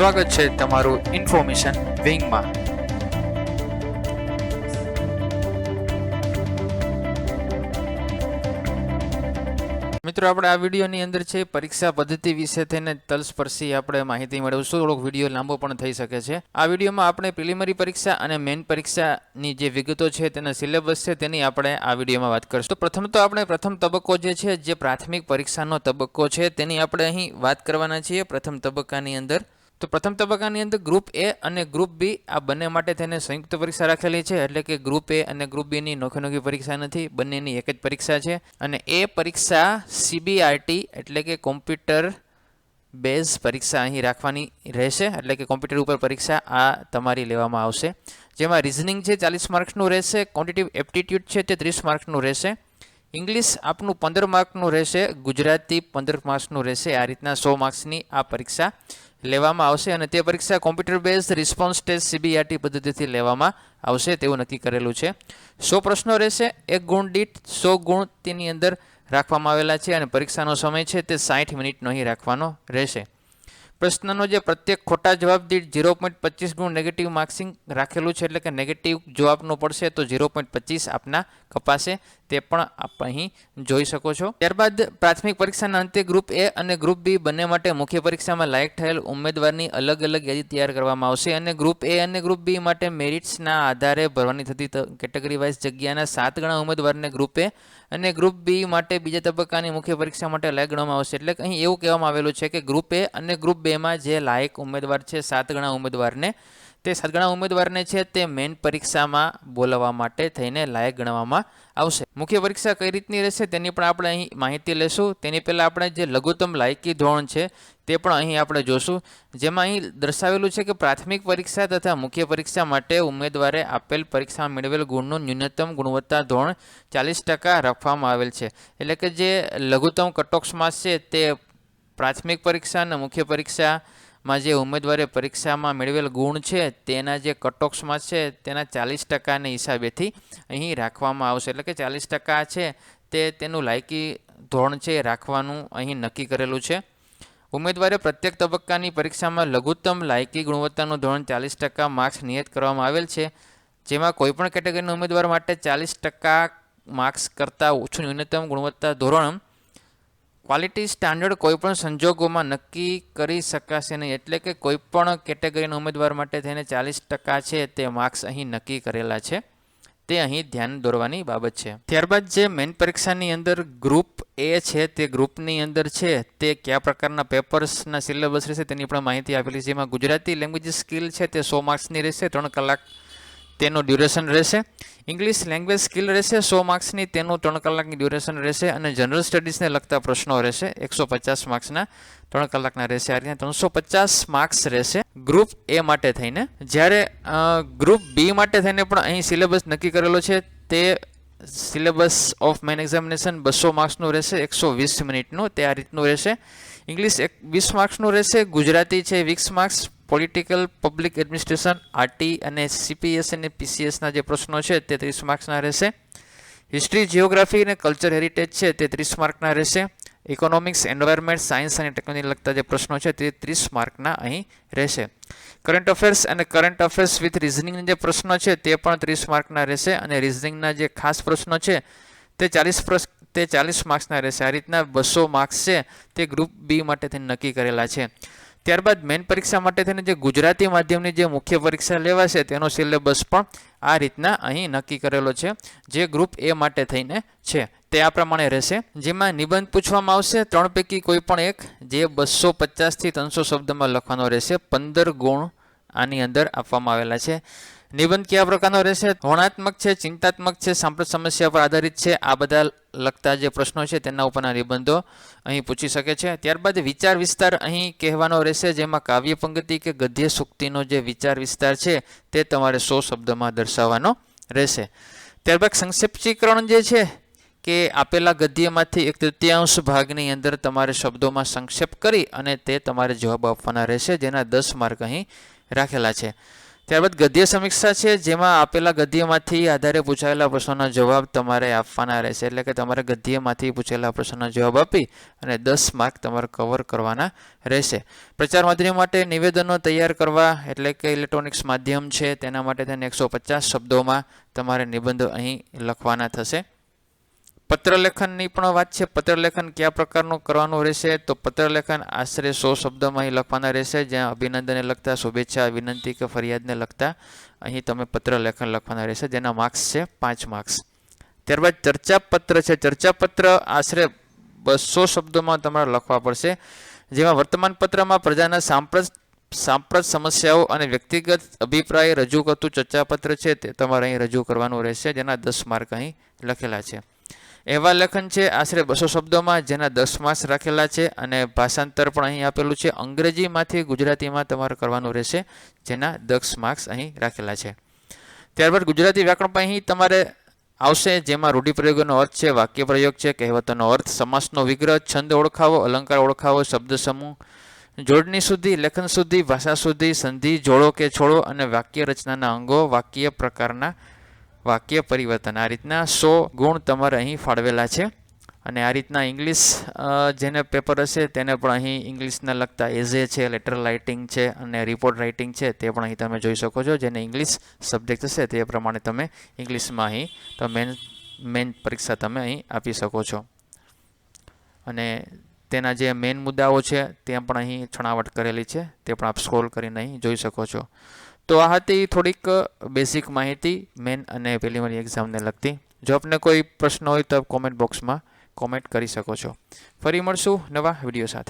સ્વાગત છે તમારું ઇન્ફોર્મેશન વિંગમાં. મિત્રો, આપણે આ વિડીયોની અંદર છે પરીક્ષા પદ્ધતિ વિશે થઈને તલસ્પર્શી આપણે માહિતી મેળવશું. થોડોક વીડિયો લાંબો પણ થઈ શકે છે. આ વિડીયોમાં આપણે પ્રિલિમરી પરીક્ષા અને મેઇન પરીક્ષાની જે વિગતો છે, તેના સિલેબસ છે, તેની આપણે આ વિડીયોમાં વાત કરીશું. તો પ્રથમ તો આપણે પ્રથમ તબક્કો જે છે, જે પ્રાથમિક પરીક્ષાનો તબક્કો છે, તેની આપણે અહીં વાત કરવાના છીએ. પ્રથમ તબક્કાની અંદર તો પ્રથમ તબક્કાની અંદર ગ્રુપ એ અને ગ્રુપ બી આ બંને માટે થઈને સંયુક્ત પરીક્ષા રાખેલી છે. એટલે કે ગ્રુપ એ અને ગ્રુપ બીની નોખી નોખી પરીક્ષા નથી, બંનેની એક જ પરીક્ષા છે. અને એ પરીક્ષા સીબીઆરટી એટલે કે કોમ્પ્યુટર બેઝ પરીક્ષા અહીં રાખવાની રહેશે. એટલે કે કોમ્પ્યુટર ઉપર પરીક્ષા આ તમારી લેવામાં આવશે. જેમાં રિઝનિંગ છે ચાલીસ માર્ક્સનું રહેશે ક્વોન્ટિટિવ એપ્ટિટ્યૂડ છે તે ત્રીસ માર્ક્સનું રહેશે. ઇંગ્લિશ આપનું પંદર માર્કનું રહેશે, ગુજરાતી પંદર માર્ક્સનું રહેશે. આ રીતના સો માર્ક્સની આ પરીક્ષા લેવામાં આવશે અને તે પરીક્ષા computer base response test CBRT પદ્ધતિથી લેવામાં આવશે તેવું નક્કી કરેલું છે. સો પ્રશ્નો રહેશે, એક ગુણ દીઠ સો ગુણ તેની અંદર રાખવામાં આવેલા છે અને પરીક્ષાનો સમય છે તે સાઠ મિનિટનો અહીં રાખવાનો રહેશે. પ્રશ્નનો જે પ્રત્યેક ખોટા જવાબ દીઠ ઝીરો પોઈન્ટ પચીસ નેગેટિવ માર્ક્સિંગ રાખેલું છે એટલે કે નેગેટિવ જવાબનો પડશે તો ઝીરો પોઈન્ટ પચીસ આપના કપાશે. તે પણ આપ અહીં જોઈ શકો છો. ત્યારબાદ પ્રાથમિક પરીક્ષાના અંતે ગ્રુપ એ અને ગ્રુપ બી બંને માટે મુખ્ય પરીક્ષામાં લાયક થયેલ ઉમેદવારની અલગ અલગ યાદી તૈયાર કરવામાં આવશે અને ગ્રુપ એ અને ગ્રુપ બી માટે મેરિટ્સના આધારે ભરવાની થતી કેટેગરી વાઇઝ જગ્યાના સાત ગણા ઉમેદવારને ગ્રુપ એ અને ગ્રુપ બી માટે બીજા તબક્કાની મુખ્ય પરીક્ષા માટે લાયક ગણવામાં આવશે. એટલે અહીં એવું કહેવામાં આવેલું છે કે ગ્રુપ એ અને ગ્રુપ બેમાં જે લાયક ઉમેદવાર છે, સાત ગણા ઉમેદવારને, તે સાત ગણા ઉમેદવારને છે તે મેઇન પરીક્ષામાં બોલાવવા માટે થઈને લાયક ગણવામાં આવશે. મુખ્ય પરીક્ષા કઈ રીતની રહેશે તેની પણ આપણે અહીં માહિતી લેશું તેની પહેલાં આપણે જે લઘુત્તમ લાયકી ધોરણ છે તે પણ અહીં આપણે જોશું. જેમાં અહીં દર્શાવેલું છે કે પ્રાથમિક પરીક્ષા તથા મુખ્ય પરીક્ષા માટે ઉમેદવારે આપેલ પરીક્ષામાં મેળવેલ ગુણનું ન્યૂનતમ ગુણવત્તા ધોરણ ચાલીસ ટકા રાખવામાં આવેલ છે. એટલે કે જે લઘુત્તમ કટોક્ષ માસ છે તે પ્રાથમિક પરીક્ષા અને મુખ્ય પરીક્ષામાં જે ઉમેદવારે પરીક્ષામાં મેળવેલ ગુણ છે, તેના જે કટોક્ષમાં છે, તેના ચાલીસ ટકાને હિસાબેથી અહીં રાખવામાં આવશે. એટલે કે ચાલીસ ટકા છે, તે તેનું લાયકી ધોરણ છે રાખવાનું અહીં નક્કી કરેલું છે. ઉમેદવારે પ્રત્યેક તબક્કાની પરીક્ષામાં લઘુત્તમ લાયકી ગુણવત્તાનું ધોરણ ચાલીસ ટકા માર્ક્સ નિયત કરવામાં આવેલ છે, જેમાં કોઈપણ કેટેગરીના ઉમેદવાર માટે ચાલીસ ટકા માર્ક્સ કરતાં ઓછું ન્યૂનતમ ગુણવત્તા ધોરણ ક્વોલિટી સ્ટાન્ડર્ડ કોઈપણ સંજોગોમાં નક્કી કરી શકાશે નહીં. એટલે કે કોઈપણ કેટેગરીના ઉમેદવાર માટે થઈને ચાલીસ ટકા છે તે માર્ક્સ અહીં નક્કી કરેલા છે. તે અહીં ધ્યાન દોરવાની બાબત છે. ત્યારબાદ જે મેઇન પરીક્ષાની અંદર ગ્રુપ એ છે તે ગ્રુપની અંદર છે. તે કયા પ્રકારના પેપર્સના સિલેબસ રહેશે તેની પણ માહિતી આપેલી છે. જેમાં ગુજરાતી લેંગ્વેજ સ્કિલ છે તે સો માર્ક્સની રહેશે, ત્રણ કલાક તેનું ડ્યુરેશન રહેશે. ઇંગ્લિશ લેંગ્વેજ સ્કિલ રહેશે, સો માર્ક્સની તેનું ત્રણ કલાકની ડ્યુરેશન રહેશે અને જનરલ સ્ટડીઝને લગતા પ્રશ્નો રહેશે. એકસો પચાસ માર્ક્સના ત્રણ કલાકના રહેશે. આ રીતે ત્રણસો પચાસ માર્ક્સ રહેશે ગ્રુપ એ માટે થઈને. જ્યારે ગ્રુપ બી માટે થઈને પણ અહીં સિલેબસ નક્કી કરેલો છે, તે સિલેબસ ઓફ મેન એક્ઝામિનેશન બસો માર્ક્સનું રહેશે, એકસો વીસ મિનિટનું તે આ રીતનું રહેશે. ઇંગ્લિશ એક વીસ માર્ક્સનું રહેશે, ગુજરાતી છે વીસ marks political public administration RT અને સીપીએસ અને પીસીએસના જે પ્રશ્નો છે તે ત્રીસ માર્ક્સના રહેશે. હિસ્ટ્રી જિયોગ્રાફી અને કલ્ચર હેરિટેજ છે તે ત્રીસ માર્કના રહેશે. ઇકોનોમિક્સ એન્વાયરમેન્ટ સાયન્સ અને ટેકનોલોજી લગતા જે પ્રશ્નો છે તે ત્રીસ માર્કના અહીં રહેશે. કરંટ અફેર્સ અને કરંટ અફેર્સ વિથ રિઝનિંગના જે પ્રશ્નો છે તે પણ ત્રીસ માર્કના રહેશે અને રિઝનિંગના જે ખાસ પ્રશ્નો છે તે ચાલીસ તે ચાલીસ માર્ક્સના રહેશે. આ રીતના બસો માર્ક્સ છે તે ગ્રુપ બી માટે નક્કી કરેલા છે. ત્યારબાદ મેઇન પરીક્ષા માટે થઈને જે ગુજરાતી માધ્યમની જે મુખ્ય પરીક્ષા લેવાશે તેનો સિલેબસ પણ આ રીતના અહીં નક્કી કરેલો છે, જે ગ્રુપ એ માટે થઈને છે. તે આ પ્રમાણે રહેશે. જેમાં નિબંધ પૂછવામાં આવશે, ત્રણ પૈકી કોઈ પણ એક, જે બસો પચાસથી ત્રણસો શબ્દમાં લખવાનો રહેશે, પંદર ગુણ આની અંદર આપવામાં આવેલા છે. નિબંધ કયા પ્રકારનો રહેશે? હોણાત્મક છે, ચિંતાત્મક છે, સાંપ્રત સમસ્યા પર આધારિત છે? આ બધા લગતા જે પ્રશ્નો છે તેના ઉપરના નિબંધો અહીં પૂછી શકે છે. ત્યારબાદ વિચાર વિસ્તાર અહીં કહેવાનો રહેશે, જેમાં કાવ્ય પંક્તિ કે ગદ્ય સુક્તિનો જે વિચાર વિસ્તાર છે તે તમારે સો શબ્દમાં દર્શાવવાનો રહેશે. ત્યારબાદ સંક્ષેપ્તીકરણ જે છે કે આપેલા ગદ્યમાંથી એક તૃતીયાંશ ભાગની અંદર તમારે શબ્દોમાં સંક્ષેપ કરી અને તે તમારે જવાબ આપવાના રહેશે, જેના દસ માર્ક અહીં રાખેલા છે. ત્યારબાદ ગદ્ય સમીક્ષા છે, જેમાં આપેલા ગદ્યમાંથી આધારે પૂછાયેલા પ્રશ્નોના જવાબ તમારે આપવાના રહેશે. એટલે કે તમારે ગદ્યમાંથી પૂછેલા પ્રશ્નોના જવાબ આપી અને દસ માર્ક તમારે કવર કરવાના રહેશે. પ્રચાર માધ્યમ માટે નિવેદનો તૈયાર કરવા એટલે કે ઇલેક્ટ્રોનિક્સ માધ્યમ છે, તેના માટે તેને એકસો પચાસ શબ્દોમાં તમારે નિબંધો અહીં લખવાના થશે. પત્રલેખનની પણ વાત છે. પત્રલેખન કયા પ્રકારનું કરવાનું રહેશે? તો પત્રલેખન આશરે સો શબ્દોમાં અહીં લખવાના રહેશે. જ્યાં અભિનંદનને લગતા, શુભેચ્છા, વિનંતી કે ફરિયાદને લગતા અહીં તમે પત્રલેખન લખવાના રહેશે. જેના માર્ક્સ છે, પાંચ માર્ક્સ. ત્યારબાદ ચર્ચાપત્ર છે. ચર્ચાપત્ર આશરે બસો શબ્દોમાં તમારે લખવા પડશે. જેમાં વર્તમાન પત્રમાં પ્રજાના સાંપ્રત સાંપ્રત સમસ્યાઓ અને વ્યક્તિગત અભિપ્રાય રજૂ કરતું ચર્ચાપત્ર છે તે તમારે અહીં રજૂ કરવાનું રહેશે. જેના દસ માર્ક અહીં લખેલા છે. એવા લેખન છે, આશરે બસો શબ્દોમાં, જેના દસ માસ રાખેલા છે અને ભાષાંતર પણ અહીં આપેલું છે. અંગ્રેજીમાંથી ગુજરાતીમાં તમારે કરવાનું રહેશે, જેના દસ માર્ક્સ અહીં રાખેલા છે. ત્યારબાદ ગુજરાતી વ્યાકરણ પણ અહીં તમારે આવશે, જેમાં રૂઢિપ્રયોગોનો અર્થ છે વાક્ય પ્રયોગ છે, કહેવતોનો અર્થ, સમાસનો વિગ્રહ, છંદ ઓળખાવો, અલંકાર ઓળખાવો, શબ્દ સમૂહ, જોડણી સુધી, લેખન સુધી, ભાષા સુધી, સંધિ, જોડો કે છોડો અને વાક્ય રચનાના અંગો, વાક્ય પ્રકારના વાક્ય પરિવર્તન. આ રીતના સો ગુણ તમારે અહીં ફાળવેલા છે. અને આ રીતના ઇંગ્લિશ જેને પેપર હશે તેને પણ અહીં ઇંગ્લિશને લગતા એઝે છે લેટર રાઇટિંગ છે અને રિપોર્ટ રાઇટિંગ છે તે પણ અહીં તમે જોઈ શકો છો. જેને ઇંગ્લિશ સબ્જેક્ટ હશે તે પ્રમાણે તમે ઇંગ્લિશમાં અહીં તો મેન મેન પરીક્ષા તમે અહીં આપી શકો છો. અને તેના જે મેન મુદ્દાઓ છે તે પણ અહીં છણાવટ કરેલી છે. તે પણ આપ સ્ક્રોલ કરીને અહીં જોઈ શકો છો. તો આ હતી થોડીક બેઝિક માહિતી મેન અને પ્રિલિમરી એક્ઝામને લગતી. જો આપને કોઈ પ્રશ્ન હોય તો કોમેન્ટ બોક્સમાં કોમેન્ટ કરી શકો છો. ફરી મળશું નવા વીડિયો સાથે.